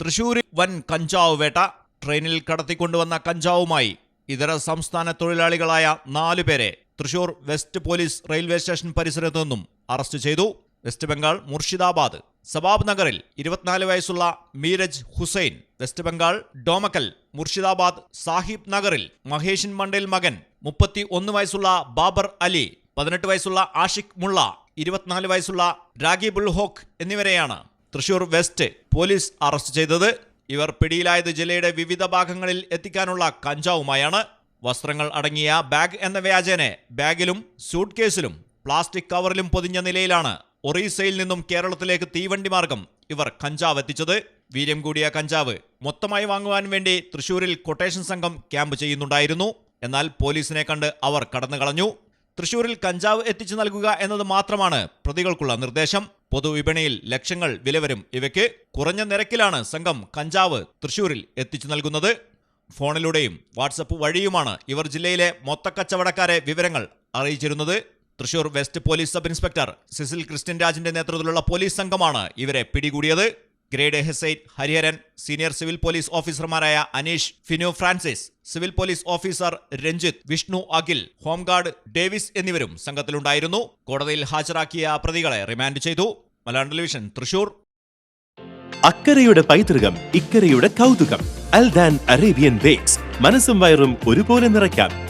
തൃശൂരിൽ വൻ കഞ്ചാവ് വേട്ട. ട്രെയിനിൽ കടത്തിക്കൊണ്ടുവന്ന കഞ്ചാവുമായി ഇതര സംസ്ഥാന തൊഴിലാളികളായ നാലു പേരെ Thrissur west police railway station പരിസരത്തു നിന്നും അറസ്റ്റ് ചെയ്തു. വെസ്റ്റ് ബംഗാൾ മുർഷിദാബാദ്. സബാബ് നഗറിൽ ഇരുപത്തിനാല് വയസ്സുള്ള മീരജ് ഹുസൈൻ വെസ്റ്റ് ബംഗാൾ ഡോമക്കൽ മുർഷിദാബാദ് സാഹിബ് നഗറിൽ മഹേഷിൻ മണ്ടേൽ മകൻ മുപ്പത്തി ഒന്ന് വയസ്സുള്ള ബാബർ അലി പതിനെട്ട് വയസ്സുള്ള ആഷിഖ് മുള്ള ഇരുപത്തിനാല് വയസ്സുള്ള രാഗിബുൾ ഹോക്ക് എന്നിവരെയാണ് തൃശൂർ വെസ്റ്റ് പോലീസ് അറസ്റ്റ് ചെയ്തത്. ഇവർ പിടിയിലായത് ജില്ലയുടെ വിവിധ ഭാഗങ്ങളിൽ എത്തിക്കാനുള്ള കഞ്ചാവുമായാണ്. വസ്ത്രങ്ങൾ അടങ്ങിയ ബാഗ് എന്ന വ്യാജേനെ ബാഗിലും സ്യൂട്ട് കേസിലും പ്ലാസ്റ്റിക് കവറിലും പൊതിഞ്ഞ നിലയിലാണ് ഒറീസയിൽ നിന്നും കേരളത്തിലേക്ക് തീവണ്ടി മാർഗം ഇവർ കഞ്ചാവ് എത്തിച്ചത്. വീര്യം കൂടിയ കഞ്ചാവ് മൊത്തമായി വാങ്ങുവാൻ വേണ്ടി തൃശൂരിൽ കൊട്ടേഷൻ സംഘം ക്യാമ്പ് ചെയ്യുന്നുണ്ടായിരുന്നു. എന്നാൽ പോലീസിനെ കണ്ട് അവർ കടന്നു കളഞ്ഞു തൃശൂരിൽ കഞ്ചാവ് എത്തിച്ചു നൽകുക എന്നത് മാത്രമാണ് പ്രതികൾക്കുള്ള നിർദ്ദേശം. പൊതുവിപണിയിൽ ലക്ഷങ്ങൾ വിലവരും ഇവയ്ക്ക് കുറഞ്ഞ നിരക്കിലാണ് സംഘം കഞ്ചാവ് തൃശൂരിൽ എത്തിച്ചു നൽകുന്നത്. ഫോണിലൂടെയും വാട്സപ്പ് വഴിയുമാണ് ഇവർ ജില്ലയിലെ മൊത്തക്കച്ചവടക്കാരെ വിവരങ്ങൾ അറിയിച്ചിരുന്നത്. Thrissur west police sub inspector Cecil Christian രാജിന്റെ നേതൃത്വത്തിലുള്ള പോലീസ് സംഘമാണ് ഇവരെ പിടികൂടിയത്. ഗ്രേഡ് ഹെസൈറ്റ് ഹരിഹരൻ സീനിയർ സിവിൽ പോലീസ് ഓഫീസർമാരായ Aneesh Finu Francis civil police officer Ranjith Vishnu Akhil home guard Davis എന്നിവരും സംഘത്തിലുണ്ടായിരുന്നു. കോടതിയിൽ ഹാജരാക്കിയ പ്രതികളെ റിമാൻഡ് ചെയ്തു. മലയാളം ടെലിവിഷൻ തൃശൂർ. അക്കരയുടെ പൈതൃകം ഇക്കരയുടെ കൗതുകം. അൽദാൻ അറേബ്യൻ ബേക്സ്. മനസ്സും വയറും ഒരുപോലെ നിറയ്ക്കാം.